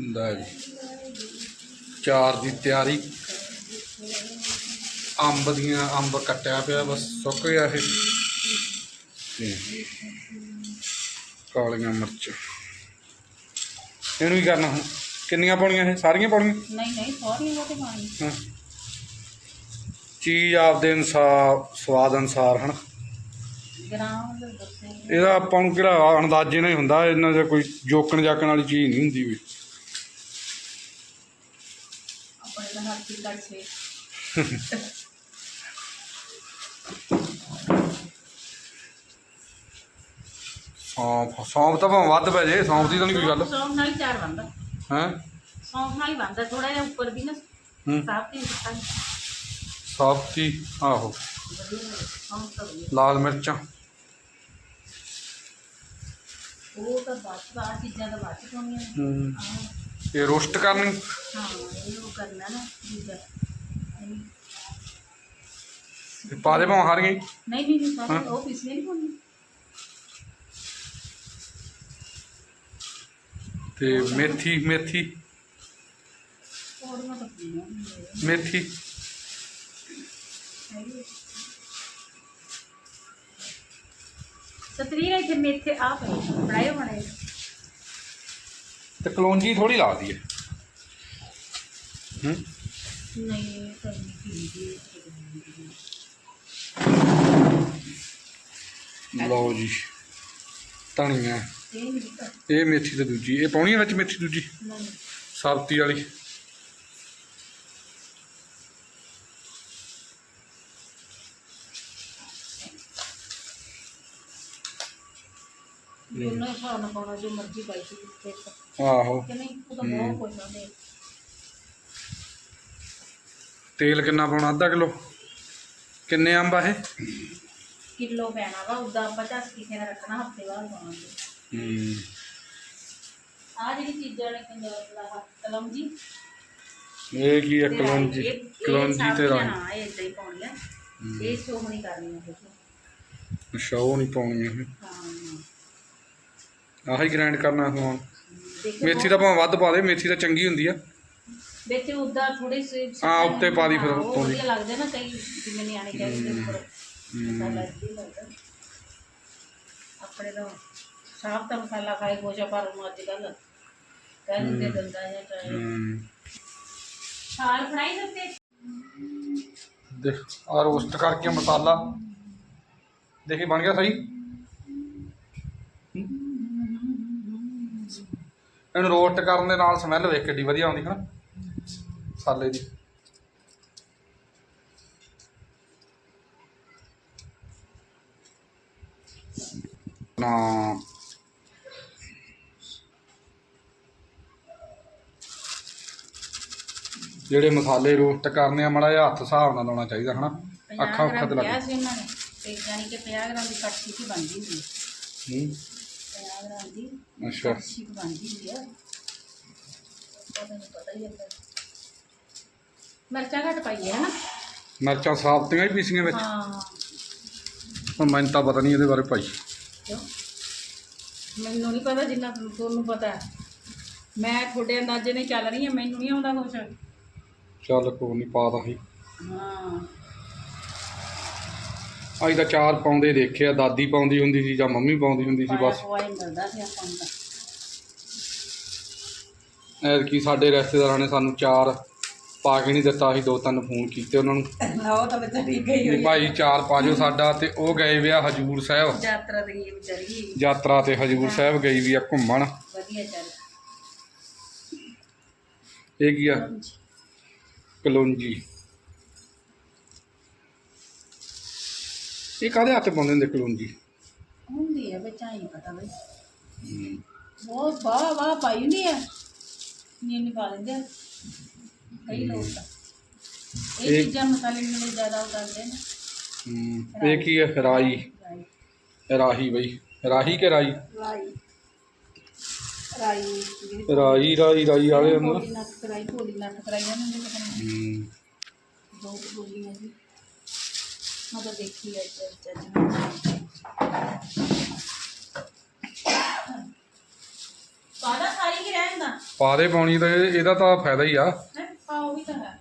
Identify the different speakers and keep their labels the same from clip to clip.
Speaker 1: ਲੈ ਜੀ। ਚਾਰ ਦੀ ਤਿਆਰੀ। ਅੰਬ ਦੀਆਂ ਅੰਬ ਕੱਟਿਆ ਪਿਆ ਬਸ ਸੁੱਕ ਗਿਆ ਇਹ। ਤੇ ਕਾਲੀਆਂ ਮਿਰਚ। ਇਹਨੂੰ ਵੀ ਕਰਨਾ ਹੁਣ? ਕਿੰਨੀਆਂ ਪਾਉਣੀਆਂ ਇਹ? ਸਾਰੀਆਂ ਪਾਉਣੀਆਂ?
Speaker 2: ਨਹੀਂ ਨਹੀਂ ਸਾਰੀਆਂ ਉਹ ਤੇ ਪਾਣੀ
Speaker 1: ਹਾਂ। ਚੀਜ਼ ਆਪਦੇ ਅਨੁਸਾਰ ਸਵਾਦ ਅਨੁਸਾਰ ਹਨ? ਇਹਦਾ ਆਪਾਂ ਨੂੰ ਕਿਹੜਾ ਅੰਦਾਜ਼ੇ ਨਾਲ ਹੀ ਹੁੰਦਾ ਇਹਨਾਂ ਦਾ ਕੋਈ ਜੋਕਣ ਜਾਕਣ ਵਾਲੀ ਚੀਜ਼ ਨਹੀਂ ਹੁੰਦੀ ਵੀ।
Speaker 2: ਆਪਣੇ ਦਾ ਹੱਥ ਹੀ ਕੱਢ ਸੇ
Speaker 1: ਸੌਂਫ ਸੌਂਫ ਤਾਂ ਭਾਵੇਂ ਵੱਧ ਪੈ ਜੇ ਸੌਂਫ ਦੀ ਤਾਂ ਨਹੀਂ ਕੋਈ ਗੱਲ
Speaker 2: ਸੌਂਫ ਨਾਲ ਹੀ ਚਾਰ ਬੰਦਾ
Speaker 1: ਹੈ
Speaker 2: ਸੌਂਫ ਨਾਲ ਹੀ ਬੰਦਾ ਥੋੜਾ ਜਿਹਾ ਉੱਪਰ ਦੀ ਨਾ
Speaker 1: ਹੂੰ
Speaker 2: ਸਾਫ਼ ਤੇ ਦਿੱਤਾ
Speaker 1: ਸਾਫਤੀ ਆਹੋ
Speaker 2: ਵਧੀਆ ਸੌਂਫ ਤਾਂ ਵਧੀਆ
Speaker 1: ਲਾਲ ਮਿਰਚਾਂ
Speaker 2: ਉਹ ਤਾਂ ਬਾਅਦ ਬਾਅਦ ਚੀਜ਼ਾਂ ਦਾ ਬਾਅਦ ਚ ਪਾਉਣੀਆਂ ਨੇ।
Speaker 1: ਹੂੰ
Speaker 2: ਆਹ,
Speaker 1: ਇਹ ਰੋਸਟ ਕਰਨੀ?
Speaker 2: ਹਾਂ ਇਹ ਉਹ ਕਰਨਾ ਨਾ ਦੂਜਾ।
Speaker 1: ਤੇ ਪਾ ਦੇ ਭਾਵੇਂ ਹਾਰੀਆਂ ਹੀ।
Speaker 2: ਨਹੀਂ ਨਹੀਂ ਸਾਰੇ
Speaker 1: ਹਾਂ।
Speaker 2: ਉਹ ਪਿਛਲੇ ਨਹੀਂ ਪਾਉਣੀ
Speaker 1: ਤੇ ਮੇਥੀ ਮੇਥੀ।
Speaker 2: ਥੋੜੀਆਂ ਤਾਂ ਹੁੰਦੀਆਂ
Speaker 1: ਮੇਥੀ।
Speaker 2: ਸਤਰੀਆ ਇੱਥੇ ਮੇਥੇ ਆ ਬਣਾਏ ਬਣੇ
Speaker 1: ਤੇ ਕਲੌਂਜੀ ਥੋੜੀ ਲਾ ਦਈਏ। ਹੂੰ।
Speaker 2: ਨਹੀਂ
Speaker 1: ਲਓ ਜੀ ਧਨੀਆ।
Speaker 2: ਇਹ
Speaker 1: ਮੇਥੀ ਤੇ ਦੂਜੀ ਇਹ ਪਾਉਣੀ ਹੈ ਵਿੱਚ ਮੇਥੀ ਦੂਜੀ? ਸਾਬਤੀ ਵਾਲੀ।
Speaker 2: ਦੋਨੋਂ ਹੀ ਹਿਸਾਬ ਨਾਲ ਪਾਉਣਾ ਜੋ ਮਰਜ਼ੀ ਪਾਈ ਸੀ ਤੇ
Speaker 1: ਆਹੋ।
Speaker 2: ਕਿ ਨਹੀਂ? ਉਹ ਤਾਂ ਬਹੁਤ ਕੋਈ ਨਾ ਦੇ
Speaker 1: ਤੇਲ ਕਿੰਨਾ ਪਾਉਣਾ ਅੱਧਾ ਕਿਲੋ? ਕਿੰਨੇ ਅੰਬ ਆ ਇਹ?
Speaker 2: ਕਿਲੋ ਪੈਣਾ ਵਾ ਉਦਾਂ ਆਪਾਂ ਝੱਸ ਕਿਸੇ ਨੇ ਰੱਖਣਾ ਹਫ਼ਤੇ ਬਾਅਦ ਪਾਵਾਂਗੇ
Speaker 1: ਹੂੰ।
Speaker 2: ਆ ਜਿਹੜੀ ਚੀਜ਼ਾਂ ਨੇ ਪੰਜਾਬ ਦਾ ਕਲਮ ਜੀ
Speaker 1: ਇਹ ਕੀ ਹੈ ਕਲੌਂਜੀ?
Speaker 2: ਇਹ- ਇਹ
Speaker 1: ਕਲੌਂਜੀ ਤੇ ਰਾਈ
Speaker 2: ਹਾਂ ਇਹ ਇਦਾਂ ਹੀ। ਪਾਉਣੀਆਂ ਇਹ ਸ਼ੋਅ ਨਹੀਂ ਕੁਛ
Speaker 1: ਅੱਛਾ ਉਹ ਨਹੀਂ ਪਾਉਣੀ ਇਹ।
Speaker 2: ਹਾਂ।
Speaker 1: ਆਹੀ ਗ੍ਰਾਈਂਡ ਕਰਨਾ
Speaker 2: ਦੇਖੋ
Speaker 1: ਮੇਥੀ ਤਾਂ ਭਾਵੇਂ ਵੱਧ ਪਾ ਦੇ ਮੇਥੀ ਤਾਂ ਚੰਗੀ ਹੁੰਦੀ ਆ।
Speaker 2: ਵਿੱਚ ਉਦਾਂ ਥੋੜੀ ਸੀ
Speaker 1: ਹਾਂ, ਉੱਤੇ ਪਾ ਦੀ ਫਿਰ ਉੱਤੋਂ ਦੀ।
Speaker 2: ਲੱਗਦੇ ਨਾ ਕਈ ਜਿਵੇਂ ਨਿਆਣੇ ਕਹਿੰਦੇ ਨੇ ਉੱਪਰ। ਮਸਾਲਾ ਹੀ ਲੱਗਦਾ। ਆਪਣੇ ਤਾਂ ਸਾਫ਼ ਤਾਂ ਮਸਾਲਾ ਖਾਏ ਗੋਸ਼ਾ ਪਰ ਉਹ ਅੱਜ ਕੱਲ ਕਹਿ ਦਿੰਦੇ ਦੰਦਾ ਜਾਂ ਚਾਹੇ।
Speaker 1: ਹੂੰ।
Speaker 2: ਛਾਲ ਫੜਾਈ ਦਿੱਤੇ
Speaker 1: ਦੇਖ ਆ ਰੋਸਟ ਕਰਕੇ ਮਸਾਲਾ। ਦੇਖੀ ਬਣ ਗਿਆ ਸਹੀ? ਇਹਨੂੰ ਰੋਸਟ ਕਰਨ ਦੇ ਨਾਲ ਸਮੈਲ ਵੇਖ ਕਿੱਡੀ ਵਧੀਆ ਆਉਂਦੀ ਹੈ ਨਾ ਮਸਾਲੇ ਦੀ। ਨਾ। ਜਿਹੜੇ ਮਸਾਲੇ ਰੋਸਟ ਕਰਨੇ ਆ ਮਾੜਾ ਜਿਹਾ ਹੱਥ ਹਿਸਾਬ ਨਾਲ ਲਾਉਣਾ ਚਾਹੀਦਾ ਹਨਾ? ਅੱਖਾਂ ਉੱਖਾਂ ਤੇ ਲੱਗ
Speaker 2: ਕਿਹਾ ਸੀ ਉਹਨਾਂ ਨੇ ਤੇ ਯਾਨੀ ਕਿ 50 ਗ੍ਰਾਮ ਦੀ ਕੜਛੀ ਕੀ ਬਣਦੀ ਹੁੰਦੀ ਹੈ।
Speaker 1: ਹੂੰ
Speaker 2: 50 ਗ੍ਰਾਮ ਦੀ
Speaker 1: ਅੱਛਾ
Speaker 2: ਬਣਦੀ ਹੈ ਪਤਾ ਨਹੀਂ ਪਤਾ ਹੀ ਹੈ ਮਿਰਚਾਂ ਘੱਟ ਪਾਈਏ ਹਨਾ?
Speaker 1: ਮਿਰਚਾਂ ਸਾਬਤੀਆਂ ਹੀ ਪੀਸੀਆਂ ਵਿੱਚ।
Speaker 2: ਹਾਂ।
Speaker 1: ਹੁਣ ਮੈਨੂੰ ਤਾਂ ਪਤਾ ਨਹੀਂ ਇਹਦੇ ਬਾਰੇ ਭਾਈ।
Speaker 2: ਕਿਉਂ? ਮੈਨੂੰ ਨਹੀਂ ਪਤਾ ਜਿੰਨਾ ਤੁਹਾਨੂੰ ਪਤਾ। ਮੈਂ ਤੁਹਾਡੇ ਅੰਦਾਜ਼ੇ ਨਹੀਂ ਚੱਲ ਰਹੀ ਹਾਂ ਮੈਨੂੰ ਨਹੀਂ ਆਉਂਦਾ ਕੁਛ।
Speaker 1: ਚੱਲ ਕੋਈ ਨਹੀਂ ਪਾ ਦਾਂ ਹੀ। ਅੱਜ ਤਾਂ ਚਾਰ ਪਾਉਂਦੇ ਦੇਖਿਆ ਦਾਦੀ ਪਾਉਂਦੀ ਹੁੰਦੀ ਸੀ ਜਾਂ ਮੰਮੀ ਪਾਉਂਦੀ ਹੁੰਦੀ ਸੀ ਬਸ।
Speaker 2: ਪਾਇਆ ਮਿਲਦਾ ਸੀ ਆਪਾਂ ਨੂੰ ਤਾਂ।
Speaker 1: ਐਤਕੀ ਸਾਡੇ ਰਿਸ਼ਤੇਦਾਰਾਂ ਨੇ ਸਾਨੂੰ ਚਾਰ ਪਾ ਕੇ ਨਹੀਂ ਦਿੱਤਾ ਅਸੀਂ ਦੋ ਤਿੰਨ ਫੋਨ ਕੀਤੇ ਉਹਨਾਂ ਨੂੰ।
Speaker 2: ਉਹ ਤਾਂ ਵਿਚਾਰੀ ਗਈ
Speaker 1: ਵੀ ਭਾਈ ਚਾਰ ਪਾ ਜਾਓ ਸਾਡਾ ਤੇ ਉਹ ਗਏ ਵੀ ਆ ਹਜੂਰ ਸਾਹਿਬ।
Speaker 2: ਯਾਤਰਾ ਤੇ ਗਈ ਵਿਚਾਰੀ।
Speaker 1: ਯਾਤਰਾ ਤੇ ਹਜੂਰ ਸਾਹਿਬ ਗਈ ਵੀ ਆ ਘੁੰਮਣ।
Speaker 2: ਵਧੀਆ ਚੱਲ।
Speaker 1: ਇਹ ਕੀ ਆ? ਕਲੌਂਜੀ। ਇਹ ਕਾਹਦੇ ਹੱਥ ਪਾਉਂਦੇ ਹੁੰਦੇ ਕਲੌਂਜੀ
Speaker 2: ਹੁੰਦੀ ਹੈ ਬੱਚਾ ਹੀ ਪਤਾ ਬਈ। ਬਹੁਤ ਵਾਹ ਵਾਹ ਪਾਈ ਨਹੀਂ ਹੈ ਨਹੀਂ ਨਹੀਂ ਪਾ ਲੈਂਦੇ ਆ। ਕਈ ਲੋਕ ਤਾਂ। ਇਹ
Speaker 1: ਇਹ-
Speaker 2: ਚੀਜ਼ਾਂ ਮਸਾਲੇ ਮੈਨੂੰ ਜ਼ਿਆਦਾ ਉਡਾਉਂਦੇ ਨੇ।
Speaker 1: ਹੂੰ ਇਹ ਕੀ ਹੈ ਰਾਈ।
Speaker 2: ਰਾਈ
Speaker 1: ਰਾਹੀ ਬਈ। ਰਾਹੀ ਕਿ ਰਾਈ?
Speaker 2: ਰਾਈ। ਰਾਈ
Speaker 1: ਰਾਈ ਰਾਈ ਰਾਈ ਵਾਲੇ ਹੁੰਦੇ
Speaker 2: ਭੋਲੀ ਨੱਕ ਕਰਾਈ ਭੋਲੀ ਨੱਕ ਕਰਾਈ ਇਹਨਾਂ ਨੇ ਪਤਾ ਨਹੀਂ
Speaker 1: ਹੂੰ।
Speaker 2: ਕੁ ਬੋਲੀਆਂ ਜੀ। ਮੈਂ ਤਾਂ ਦੇਖੀ ਹੈ ਚੱਲ ਪਾਦਾ ਸਾਰੀ ਕੀ ਰਹਿਣ ਜਾਂਦਾ
Speaker 1: ਪਾ ਦੇ ਪਾਉਣੀ ਤਾਂ ਇਹ- ਇਹਦਾ ਤਾਂ ਫਾਇਦਾ ਹੀ ਆ।
Speaker 2: ਹੈ? ਪਾਓ ਵੀ ਤਾਂ ਹੈ।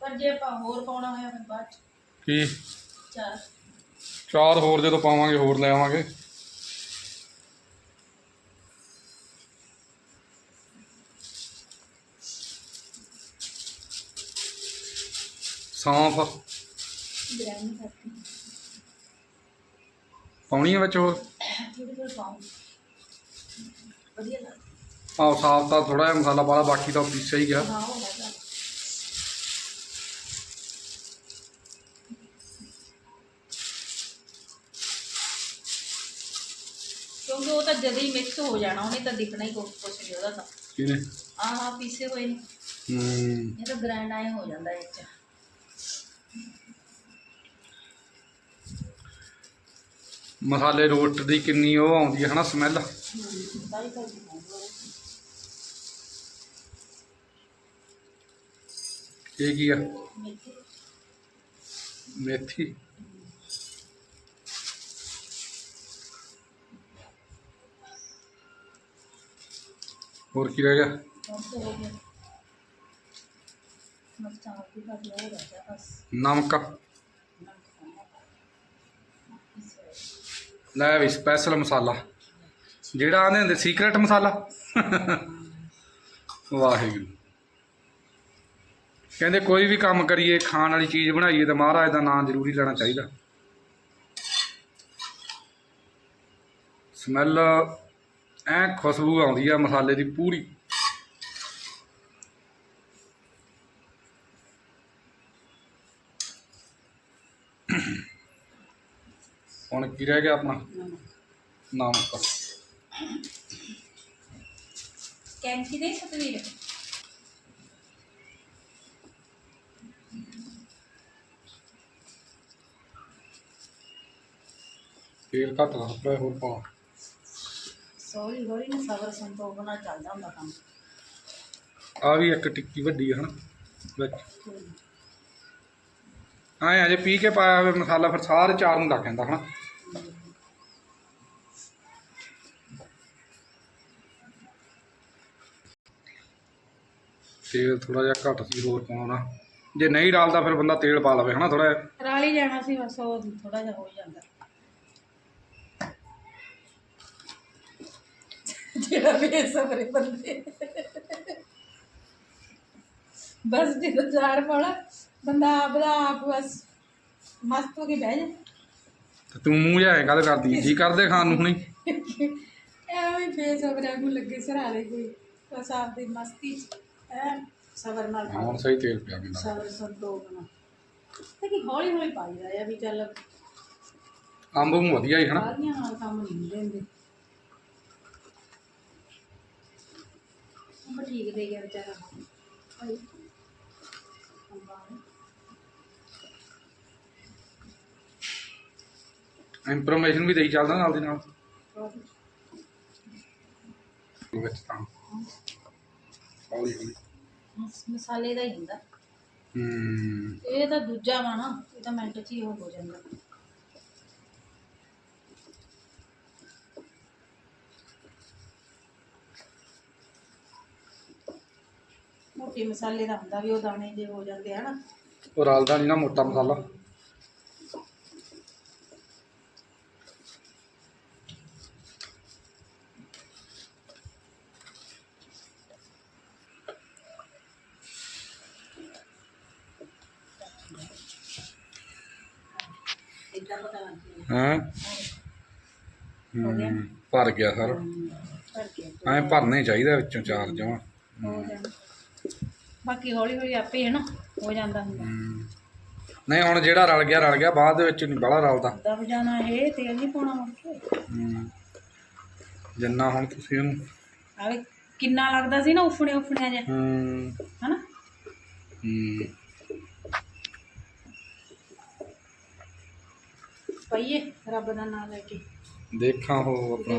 Speaker 2: ਪਰ ਜੇ ਆਪਾਂ ਹੋਰ ਪਾਉਣਾ ਹੋਇਆ ਫਿਰ ਬਾਅਦ ਚ।
Speaker 1: ਕੀ?
Speaker 2: ਚਾਰ।
Speaker 1: ਚਾਰ ਹੋਰ ਜਦੋਂ ਪਾਵਾਂਗੇ ਹੋਰ ਲੈ ਆਵਾਂਗੇ। ਸੌਂਫ
Speaker 2: ਗ੍ਰੈਂਡ ਕਰਤੀ
Speaker 1: ਪਾਉਣੀ ਆ ਵਿੱਚ ਹੋਰ?
Speaker 2: ਥੋੜੀ ਥੋੜੀ ਪਾਉਂ ਵਧੀਆ ਲੱਗਦਾ
Speaker 1: ਆਹ ਸਾਫ਼ ਤਾਂ ਥੋੜਾ ਜਿਹਾ ਮਸਾਲਾ ਪਾਲਾ ਬਾਕੀ ਤਾਂ ਪੀਸਿਆ ਹੀ ਗਿਆ।
Speaker 2: ਹਾਂ ਉਹ ਹੈਗਾ ਕਿਉਂਕਿ ਉਹ ਤਾਂ ਜਦ ਹੀ ਮਿਕਸ ਹੋ ਜਾਣਾ ਉਹਨੇ ਤਾਂ ਦਿਖਣਾ ਹੀ ਕੁਛ ਕੁਛ ਨਹੀਂ ਉਹਦਾ ਤਾਂ।
Speaker 1: ਕਿਨੇ
Speaker 2: ਆਹ ਆਹ ਪੀਸੇ ਹੋਏ ਨੇ।
Speaker 1: ਹੂੰ।
Speaker 2: ਇਹ ਤਾਂ ਗ੍ਰੈਂਡ ਆਏ ਹੋ ਜਾਂਦਾ ਇਹ ਚ।
Speaker 1: ਮਸਾਲੇ ਰੋਸਟ ਦੀ ਕਿੰਨੀ ਉਹ ਆਉਂਦੀ ਹੈ ਹਨਾ ਸਮੈਲ? ਇਹ ਕੀ ਆ?
Speaker 2: ਮੇਥੀ।
Speaker 1: ਹੋਰ ਕੀ ਰਹਿ ਗਿਆ? ਨਮਕ। ਲੈ ਵੀ ਸਪੈਸ਼ਲ ਮਸਾਲਾ। ਜਿਹੜਾ ਆਂਦੇ ਹੁੰਦੇ ਸੀਕ੍ਰੇਟ ਮਸਾਲਾ। ਵਾਹਿਗੁਰੂ। ਕਹਿੰਦੇ ਕੋਈ ਵੀ ਕੰਮ ਕਰੀਏ, ਖਾਣ ਵਾਲੀ ਚੀਜ਼ ਬਣਾਈਏ ਤਾਂ ਮਹਾਰਾਜ ਦਾ ਨਾਮ ਜ਼ਰੂਰੀ ਲੈਣਾ ਚਾਹੀਦਾ। ਸਮੈਲ ਐ ਖੁਸ਼ਬੂ ਆਉਂਦੀ ਆ ਮਸਾਲੇ ਦੀ ਪੂਰੀ ਹੁਣ ਕੀ ਰਹਿ ਗਿਆ ਆਪਣਾ? ਨਮਕ
Speaker 2: ਕੈਂਚੀ ਦੇ ਸਤਵੀਰ।
Speaker 1: ਤੇਲ ਘੱਟ ਰੱਖਦਾ ਹੋਰ ਪਾ।
Speaker 2: ਸੌਰੀ ਹੌਲੀ ਨਾ ਸਬਰ ਸੰਤੋਖ ਨਾਲ ਚੱਲਦਾ ਹੁੰਦਾ ਕੰਮ।
Speaker 1: ਆ ਵੀ ਇੱਕ ਟਿੱਕੀ ਵੱਡੀ ਹੈ ਹਨਾ ਵਿੱਚ। ਐਂ ਅਜੇ ਪੀ ਕੇ ਪਾਇਆ ਹੋਵੇ ਮਸਾਲਾ ਫਿਰ ਸਾਰੇ ਚਾਰ ਨੂੰ ਲੱਗ ਜਾਂਦਾ ਹਨਾ। ਤੇਲ ਥੋੜਾ ਜਿਹਾ ਘੱਟ ਸੀ ਹੋਰ ਪਾਉਣਾ ਜੇ ਨਹੀਂ ਡਾਲਦਾ ਫਿਰ ਬੰਦਾ ਤੇਲ ਪਾ ਲਵੇ ਹਨਾ ਥੋੜਾ ਜਿਹਾ।
Speaker 2: ਰਾਲੀ ਜਾਣਾ ਸੀ ਬਸ ਉਹ ਥੋੜਾ ਜਿਹਾ ਹੋ ਜਾਂਦਾ। ਜਿਹੜਾ ਬੇਸਬਰੇ ਬੰਦੇ। ਬਸ ਜਦੋਂ ਚਾਰ ਪਾਉਣਾ ਬੰਦਾ ਆਪਦਾ ਆਪ ਬਸ ਮਸਤ ਹੋ ਕੇ ਬਹਿ ਜਾ।
Speaker 1: ਤੇ ਤੂੰ ਮੂੰਹ ਐਂ ਕਾਹਦੇ ਕਰਦੀ ਜੀ ਕਰਦੇ ਖਾਣ ਨੂੰ ਹੁਣੀ।
Speaker 2: ਐਵੇਂ ਬੇਸਬਰਿਆਂ ਨੂੰ ਲੱਗੇ ਸਰਾਰੇ ਕੋਈ ਬਸ ਆਪਦੀ ਮਸਤੀ ਚ। ਐ ਸਬਰ ਨਾਲ।
Speaker 1: ਹੁਣ ਸਹੀ ਤੇਲ ਪਿਆ ਗਿਆ
Speaker 2: ਸਬਰ ਸੰਤੋਖ ਨਾਲ। ਤੇ ਕਿ ਹੌਲੀ ਹੌਲੀ ਪਾਈ ਆ ਵੀ ਚੱਲ
Speaker 1: ਅੰਬ ਨੂੰ ਵਧੀਆ ਹੀ ਹਨਾ
Speaker 2: ਬਾਹਰੀਆਂ ਨਾਲ ਕੰਮ ਨਹੀਂ ਹੁੰਦੇ ਹੁੰਦੇ। ਉਹ ਠੀਕ ਦੇ ਗਿਆ ਵਿਚਾਰਾ। ਭਾਈ ਅੰਬਾਂ।
Speaker 1: ਇਨਫੋਰਮੇਸ਼ਨ ਵੀ ਦੇਈ ਚੱਲਦਾ ਨਾਲ ਦੀ ਨਾਲ। ਵਿੱਚ ਤਾਂ। ਹੌਲੀ ਹੌਲੀ
Speaker 2: ਮਸ- ਮਸਾਲੇ ਦਾ ਹੀ ਹੁੰਦਾ।
Speaker 1: ਹੂੰ।
Speaker 2: ਇਹ ਤਾਂ ਦੂਜਾ ਵਾ ਨਾ ਇਹ ਤਾਂ ਮਿੰਟ 'ਚ ਹੀ ਉਹ ਹੋ ਜਾਂਦਾ। ਮੋਟੇ ਮਸਾਲੇ ਦਾ ਹੁੰਦਾ ਵੀ ਉਹ ਦਾਣੇ ਜੇ ਹੋ ਜਾਂਦੇ ਆ ਨਾ।
Speaker 1: ਉਹ ਰਲਦਾ ਨਹੀਂ ਨਾ ਮੋਟਾ ਮਸਾਲਾ
Speaker 2: ਇਦਾਂ ਪਤਾ ਲੱਗ ਜਾਂਦਾ
Speaker 1: ਹਾਂ
Speaker 2: ਹੋ ਗਿਆ?
Speaker 1: ਹੂੰ ਭਰ ਗਿਆ ਸਰ।
Speaker 2: ਭਰ ਕੇ
Speaker 1: ਐਂ ਭਰਨੇ ਚਾਹੀਦਾ ਵਿੱਚੋਂ ਚਾਰ ਜਮਾਂ।
Speaker 2: ਹੋ ਜਾਣਾ ਬਾਕੀ ਹੌਲੀ ਹੌਲੀ ਆਪੇ ਹੀ ਹੈ ਨਾ ਹੋ ਜਾਂਦਾ ਹੁੰਦਾ।
Speaker 1: ਹੂੰ। ਨਹੀਂ ਹੁਣ ਜਿਹੜਾ ਰਲ ਗਿਆ ਰਲ ਗਿਆ ਬਾਅਦ ਦੇ ਵਿੱਚ ਨਹੀਂ ਬੜਾ ਰਲਦਾ।
Speaker 2: ਦਬ ਜਾਣਾ ਇਹ ਤੇਲ ਨਹੀਂ ਪਾਉਣਾ ਮੁੜ ਕੇ।
Speaker 1: ਹੂੰ। ਜਿੰਨਾ ਹੁਣ ਤੁਸੀਂ ਉਹਨੂੰ
Speaker 2: ਆਵੇ ਕਿੰਨਾ ਲੱਗਦਾ ਸੀ ਨਾ ਉਫਣੇ ਉਫਣਿਆ ਜਿਹਾ।
Speaker 1: ਹੂੰ।
Speaker 2: ਹਨਾ?
Speaker 1: ਹੂੰ।
Speaker 2: ਪਈਏ ਰੱਬ ਦਾ ਨਾਮ ਲੈ ਕੇ।
Speaker 1: ਦੇਖਾਂ ਉਹ ਆਪਣਾ।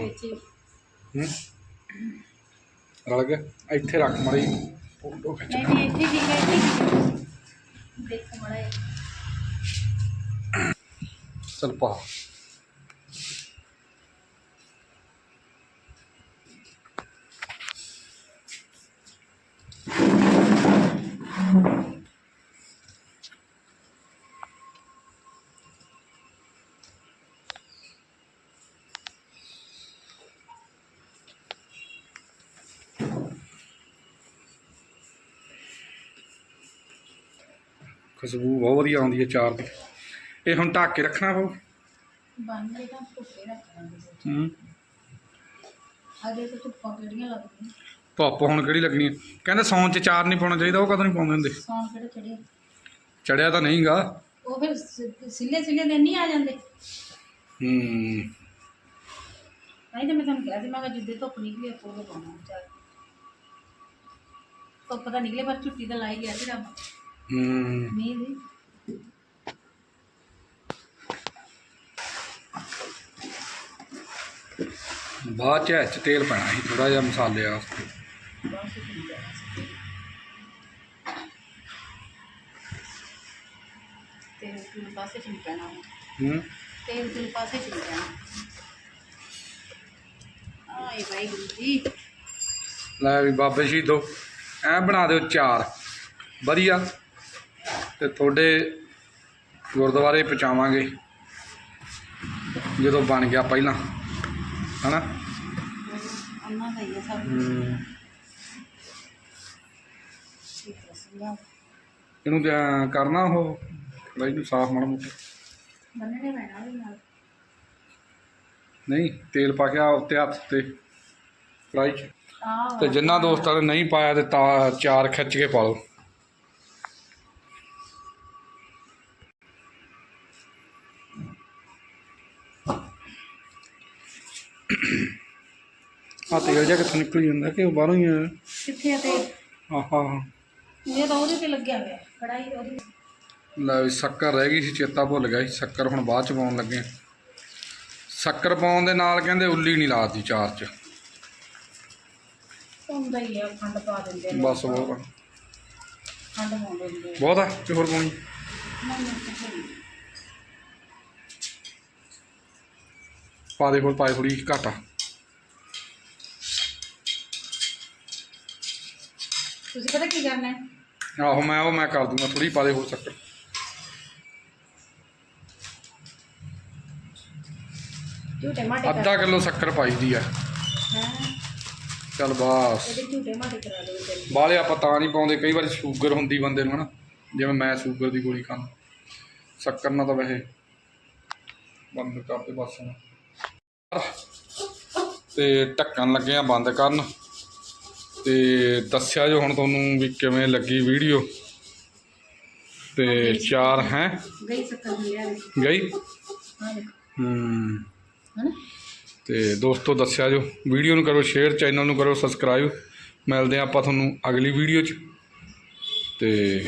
Speaker 2: ਹੂੰ?
Speaker 1: ਰਲ ਗਿਆ ਇੱਥੇ ਰੱਖ ਮੜੀ ਫੋਟੋ ਖਿੱਚ
Speaker 2: ਨਹੀਂ ਨਹੀਂ ਇੱਥੇ ਠੀਕ ਹੈ ਇੱਥੇ ਦੇਖ ਮੜਾ
Speaker 1: ਚੱਲ ਪਾ। ਖੁਸ਼ਬੂ ਬਹੁਤ ਵਧੀਆ ਆਉਂਦੀ ਹੈ ਚਾਰ ਦੀ। ਇਹ ਹੁਣ ਢੱਕ ਕੇ ਰੱਖਣਾ
Speaker 2: ਤਾਂ
Speaker 1: ਹੂੰ।
Speaker 2: ਅਜੇ ਤਾਂ ਧੁੱਪਾਂ ਕਿਹੜੀਆਂ ਲੱਗਦੀਆਂ?
Speaker 1: ਧੁੱਪ ਹੁਣ ਕਿਹੜੀ ਲੱਗਣੀ ਹੈ? ਕਹਿੰਦੇ ਸੌਣ ਚ ਚਾਰ ਨਹੀਂ ਪਾਉਣਾ ਚਾਹੀਦਾ ਉਹ ਕਦੋਂ ਨਹੀਂ ਪਾਉਂਦੇ ਹੁੰਦੇ?
Speaker 2: ਸੌਣ ਕਿਹੜੇ ਚੜੇ
Speaker 1: ਚੜਿਆ ਤਾਂ ਨਹੀਂਗਾ।
Speaker 2: ਉਹ ਫਿਰ ਸਿੱਲੇ ਸਿੱਲੇ ਦਿਨ ਨਹੀਂ ਆ ਜਾਂਦੇ?
Speaker 1: ਹੂੰ।
Speaker 2: ਨਹੀਂ ਤਾਂ ਮੈਂ ਤੁਹਾਨੂੰ ਕਿਹਾ ਸੀ ਮੈਂ ਕਿਹਾ ਜਿੱਦੇ ਧੁੱਪ ਨਿਕਲੀ ਆਪੋ ਉਹ ਪਾਉਣਾ ਚੱਲ ਧੁੱਪ ਤਾਂ ਨਿਕਲੇ ਪਰ ਛੁੱਟੀ ਤਾਂ ਲਾਈ ਗਿਆ ਸੀ ਰੱਬ।
Speaker 1: ਬਾਅਦ ਚ ਇਹ 'ਚ ਤੇਲ ਪੈਣਾ ਸੀ ਥੋੜਾ ਜਿਹਾ ਮਸਾਲੇ ਵਾਸਤੇ।
Speaker 2: ਤੇਲ ਤੂੰ ਪਾਸੇ ਚਿੰਪਣਾ
Speaker 1: ਹੂੰ।
Speaker 2: ਤੇਲ ਤੂੰ ਪਾਸੇ ਚਿੰਪਣਾ ਆਏ ਭਾਈ ਜੀ।
Speaker 1: ਲੈ ਵੀ ਬਾਬੇ ਸ਼ਹੀਦੋ ਐ ਬਣਾ ਦਿਓ ਚਾਰ। ਵਧੀਆ। ਤੇ ਤੁਹਾਡੇ ਗੁਰਦੁਆਰੇ ਪਹੁੰਚਾਵਾਂਗੇ। ਜਦੋਂ ਬਣ ਗਿਆ ਪਹਿਲਾਂ। ਹਨਾ?
Speaker 2: ਅੰਨਾ ਦਾ ਹੀ ਹੈ ਸਭ।
Speaker 1: ਹੂੰ।
Speaker 2: ਠੀਕ ਹੈ ਸਮਝਾ
Speaker 1: ਇਹਨੂੰ ਕਿਆ ਕਰਨਾ ਉਹ। ਕੜਾਈ ਨੂੰ ਸਾਫ਼ ਮਾੜਾ ਮੋਟਾ।
Speaker 2: ਬੰਨਣੇ ਪੈਣਾ ਵੀ ਨਾਲ।
Speaker 1: ਨਹੀਂ ਤੇਲ ਪਾ ਕੇ ਆ ਉੱਤੇ ਹੱਥ ਤੇ। ਕੜਾਈ 'ਚ। ਤੇ ਜਿੰਨਾ ਦੋਸਤਾਂ ਨੇ ਨਹੀਂ ਪਾਇਆ ਤੇ ਤਾਂ ਚਾਰ ਖਿੱਚ ਕੇ ਪਾ ਲਓ। ਆ ਤੇਲ ਜਿਹਾ ਕਿੱਥੋਂ ਨਿਕਲ ਜਾਂਦਾ ਕਿ ਉਹ ਬਾਹਰੋਂ ਹੀ ਆ
Speaker 2: ਕਿੱਥੇ ਆ ਤੇ?
Speaker 1: ਆਹਾ।
Speaker 2: ਇਹ ਤਾਂ ਉਹਦੇ ਤੇ ਲੱਗਿਆ ਹੋਇਆ ਕੜਾਈ ਉਹਦੀ।
Speaker 1: ਲੈ ਵੀ ਸ਼ੱਕਰ ਰਹਿ ਗਈ ਸੀ ਚੇਤਾ ਭੁੱਲ ਗਿਆ ਸੀ ਸ਼ੱਕਰ ਹੁਣ ਬਾਅਦ ਚ ਪਾਉਣ ਲੱਗੇ ਆ। ਸ਼ੱਕਰ ਪਾਉਣ ਦੇ ਨਾਲ ਕਹਿੰਦੇ ਉੱਲੀ ਨਹੀਂ ਲਾਤੀ ਚਾਰ ਚ।
Speaker 2: ਹੁੰਦਾ ਹੀ ਆ ਖੰਡ ਪਾ ਦਿੰਦੇ ਨੇ।
Speaker 1: ਬਸ ਬਹੁਤ ਆ।
Speaker 2: ਖੰਡ ਪਾਉਂਦੇ ਹੁੰਦੇ
Speaker 1: ਬਹੁਤ ਆ ਕਿ ਹੋਰ ਪਾਉਣੀ? ਪਾ ਦੇ ਕੋਲ ਪਾਏ ਥੋੜੀ ਘਾਟਾ
Speaker 2: ਤੁਸੀਂ ਪਤਾ ਕੀ ਕਰਨਾ ਹੈ?
Speaker 1: ਆਹੋ ਮੈਂ ਉਹ ਮੈਂ ਕਰ ਦੂੰਗਾ ਥੋੜੀ ਪਾ ਦੇ ਹੋਰ ਸ਼ੱਕਰ
Speaker 2: ਝੂਟੇ ਮਾਟੇ ਕਰ।
Speaker 1: ਅੱਧਾ ਕਿਲੋ ਸ਼ੱਕਰ ਪਾਈ ਦੀ ਆ।
Speaker 2: ਹੈਂ?
Speaker 1: ਚੱਲ ਬਾਸ।
Speaker 2: ਇਹਦੇ ਝੂਟੇ ਮਾਟੇ ਕਰਾ ਦਿਓ ਤੇਰੇ
Speaker 1: ਬਾਲੇ ਆਪਾਂ ਤਾਂ ਨਹੀਂ ਪਾਉਂਦੇ ਕਈ ਵਾਰ ਸ਼ੂਗਰ ਹੁੰਦੀ ਬੰਦੇ ਨੂੰ ਹਨਾ ਜਿਵੇਂ ਮੈਂ ਸ਼ੂਗਰ ਦੀ ਗੋਲੀ ਖਾਂਦਾ। ਸ਼ੱਕਰ ਨਾਲ ਤਾਂ ਵੈਸੇ ਬੰਦ ਕਰਦੇ ਬਸ ਹੁਣ। ਤੇ ਢੱਕਣ ਲੱਗੇ ਆ ਬੰਦ ਕਰਨ। ਤੇ ਦੱਸਿਆ ਜੋ ਹੁਣ ਤੁਹਾਨੂੰ ਵੀ ਕਿਵੇਂ ਲੱਗੀ ਵੀਡੀਓ। ਤੇ ਚਾਰ ਹੈ?
Speaker 2: ਗਈ ਸੱਕਰ ਮਿਲਿਆ
Speaker 1: ਗਈ?
Speaker 2: ਹਾਂ।
Speaker 1: ਤੇ ਦੋਸਤੋ ਦੱਸਿਆ ਜੋ ਵੀਡੀਓ ਨੂੰ ਕਰੋ ਸ਼ੇਅਰ ਚੈਨਲ ਨੂੰ ਕਰੋ ਸਬਸਕ੍ਰਾਈਬ। ਮਿਲਦੇ ਆਪਾਂ ਤੁਹਾਨੂੰ ਅਗਲੀ ਵੀਡੀਓ 'ਚ। ਤੇ